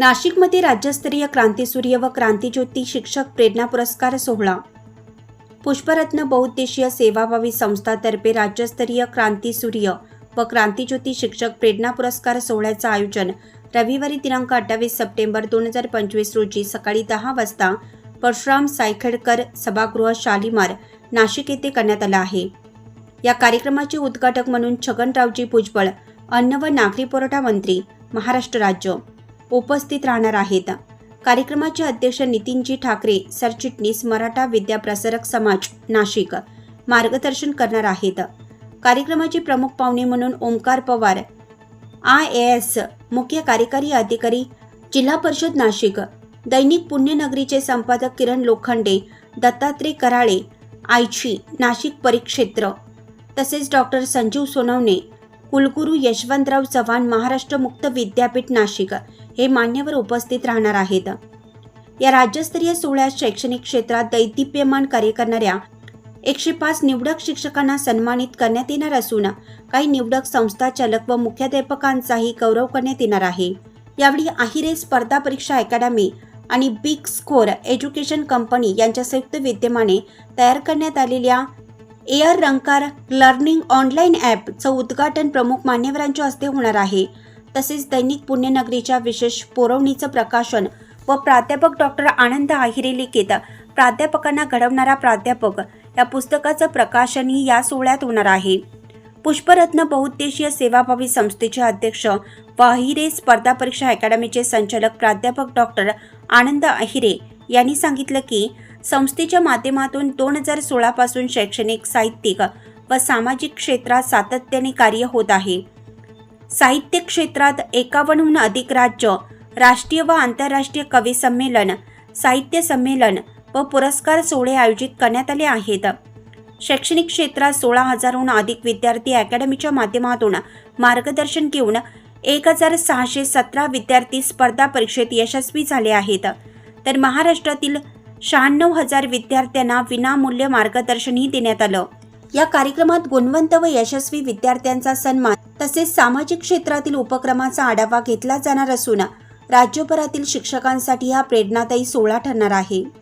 नाशिकमध्ये राज्यस्तरीय क्रांतीसूर्य व क्रांतीज्योती शिक्षक प्रेरणा पुरस्कार सोहळा. पुष्परत्न बहुउद्देशीय सेवाभावी संस्थातर्फे राज्यस्तरीय क्रांतीसूर्य व क्रांतीज्योती शिक्षक प्रेरणा पुरस्कार सोहळ्याचं आयोजन रविवारी दिनांक अठ्ठावीस सप्टेंबर दोन हजार पंचवीस रोजी सकाळी दहा वाजता परशुराम सायखेडकर सभागृह शालिमार नाशिक येथे करण्यात आलं आहे. या कार्यक्रमाचे उद्घाटक म्हणून छगनरावजी भुजबळ अन्न व नागरी पुरवठा मंत्री महाराष्ट्र राज्य. उपस्थित राहणार आहेत. कार्यक्रमाचे अध्यक्ष नितीनजी ठाकरे सरचिटणीस मराठा विद्याप्रसारक समाज नाशिक. मार्गदर्शन करणार आहेत. कार्यक्रमाचे प्रमुख पाहुणे म्हणून Omkar Pawar I A S मुख्य कार्यकारी अधिकारी जिल्हा परिषद नाशिक. दैनिक पुण्यनगरीचे संपादक किरण लोखंडे दत्तात्रय कराळे आयची नाशिक परिक्षेत्र. तसेच डॉक्टर संजीव सोनवणे कुलगुरू यशवंतराव चव्हाण महाराष्ट्र मुक्त विद्यापीठ नाशिक हे मान्यवर उपस्थित राहणार आहेत. या राज्यस्तरीय सोहळ्यात शैक्षणिक क्षेत्रात दैदिप्यमान कार्य करणाऱ्या एकशे पाच निवडक शिक्षकांना सन्मानित करण्यात येणार असून काही निवडक संस्था चालक व मुख्याध्यापकांचाही गौरव करण्यात येणार आहे. यावेळी आहिरे स्पर्धा परीक्षा अकॅडमी आणि बिग स्कोर एज्युकेशन कंपनी यांच्या संयुक्त विद्यमाने तयार करण्यात आलेल्या एअर रंकार लर्निंग ऑनलाईन ॲपचं उद्घाटन प्रमुख मान्यवरांच्या हस्ते होणार आहे. तसेच दैनिक पुण्यनगरीच्या विशेष पुरवणीचं प्रकाशन व प्राध्यापक डॉक्टर आनंद आहिरे लिखित प्राध्यापकांना घडवणारा प्राध्यापक या पुस्तकाचं प्रकाशनही या सोहळ्यात होणार आहे. पुष्परत्न बहुउद्देशीय सेवाभावी संस्थेचे अध्यक्ष व अहिरे स्पर्धा परीक्षा अकॅडमीचे संचालक प्राध्यापक डॉक्टर आनंद अहिरे यांनी सांगितलं की संस्थेच्या माध्यमातून दोन हजार सोळापासून शैक्षणिक साहित्यिक व सामाजिक क्षेत्रात सातत्याने कार्य होत आहे. साहित्य क्षेत्रात एकावन्नहून अधिक राज्य राष्ट्रीय व आंतरराष्ट्रीय कवी संमेलन साहित्य संमेलन व पुरस्कार सोहळे आयोजित करण्यात आले आहेत. शैक्षणिक क्षेत्रात सोळा हजारहून अधिक विद्यार्थी अकॅडमीच्या माध्यमातून मार्गदर्शन घेऊन एक हजार सहाशे सतरा विद्यार्थी स्पर्धा परीक्षेत यशस्वी झाले आहेत. तर महाराष्ट्रातील शहाण्णव हजार विद्यार्थ्यांना विनामूल्य मार्गदर्शनही देण्यात आलं. या कार्यक्रमात गुणवंत व यशस्वी विद्यार्थ्यांचा सन्मान तसेच सामाजिक क्षेत्रातील उपक्रमाचा आढावा घेतला जाणार असून राज्यभरातील शिक्षकांसाठी हा प्रेरणादायी सोहळा ठरणार आहे.